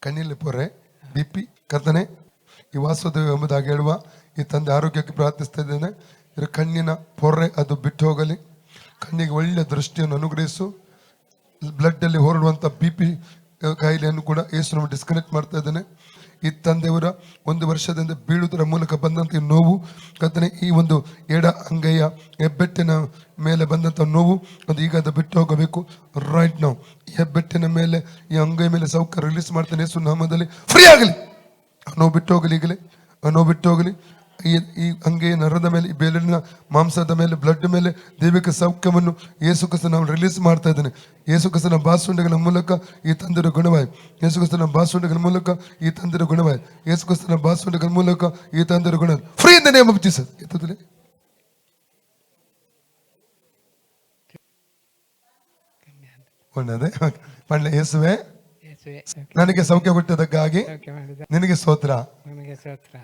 ಕಣ್ಣಿಲಿ ಪೊರೆ ಬಿ ಕರ್ತನೆ. ಈ ವಾಸುದೇವ ಎಂಬುದಾಗಿ ಹೇಳುವ ಈ ತಂದೆ ಆರೋಗ್ಯಕ್ಕೆ ಪ್ರಾರ್ಥಿಸ್ತಾ ಇದ್ದೇನೆ. ಇದರ ಕಣ್ಣಿನ ಪೊರೆ, ಅದು ಬಿಟ್ಟು ಹೋಗಲಿ. ಕಣ್ಣಿಗೆ ಒಳ್ಳೆಯ ದೃಷ್ಟಿಯನ್ನು ಅನುಗ್ರಹಿಸು. ಬ್ಲಡ್ಡಲ್ಲಿ ಹೊರಡುವಂಥ ಬಿ ಪಿ ಕಾಯಿಲೆಯನ್ನು ಕೂಡ ಯೇಸು ಡಿಸ್ಕನೆಕ್ಟ್ ಮಾಡ್ತಾ ಇದ್ದಾನೆ. ಈ ತಂದೆಯವರ ಒಂದು ವರ್ಷದಿಂದ ಬೀಳುವುದರ ಮೂಲಕ ಬಂದಂಥ ನೋವು ಕತ್ತನೆ ಈ ಒಂದು ಎಡ ಅಂಗೈಯ ಹೆಬ್ಬೆಟ್ಟಿನ ಮೇಲೆ ಬಂದಂಥ ನೋವು, ಅದು ಈಗ ಅದು ಬಿಟ್ಟು ಹೋಗಬೇಕು. ರೈಟ್ ನಾವು ಹೆಬ್ಬೆಟ್ಟಿನ ಮೇಲೆ, ಈ ಅಂಗೈ ಮೇಲೆ ಸೌಕರ್ಯ ರಿಲೀಸ್ ಮಾಡ್ತಾನೆ ಯೇಸು ನಾಮದಲ್ಲಿ. ಫ್ರೀ ಆಗಲಿ. ನೋವು ಬಿಟ್ಟು ಹೋಗಲಿ ಈಗಲೇ. ನೋವು ಬಿಟ್ಟು ಹೋಗಲಿ. ಈ ಈ ಹಂಗೆ ನರದ ಮೇಲೆ ಈ ಬೇಲಿನ ಮಾಂಸದ ಮೇಲೆ ಬ್ಲಡ್ ಮೇಲೆ ದೈವಿಕ ಸೌಖ್ಯವನ್ನು ಯೇಸು ಕ್ರಿಸ್ತನ ನಾವು ರಿಲೀಸ್ ಮಾಡ್ತಾ ಇದ್ದೇನೆ. ಯೇಸು ಕ್ರಿಸ್ತನ ಬಾಸುಂಡೆಗಳ ಮೂಲಕ ಈ ತಂದಿರೋ ಗುಣವಾಯಿ. ಯೇಸು ಕ್ರಿಸ್ತನ ಬಾಸುಂಡೆಗಳ ಮೂಲಕ ಈ ತಂದಿರೋ ಗುಣವಾಯಿ. ಯೇಸು ಕ್ರಿಸ್ತನ ಬಾಸುಂಡೆಗಳ ಮೂಲಕ ಈ ತಂದಿರೋ ಗುಣ ಫ್ರೀ ಇಂದ ನೇಮ್ ಆಫ್ ಜೀಸಸ್ ಒಳ್ಳೆಯದೇ? ಪಣ್ಣ ಯೇಸುವೆ. ನನಗೆ ಸೌಖ್ಯ ಕೊಟ್ಟದಕ್ಕಾಗಿ ನಿನಗೆ ಸೋತ್ರ ನನಗೆ ಸ್ತೋತ್ರ.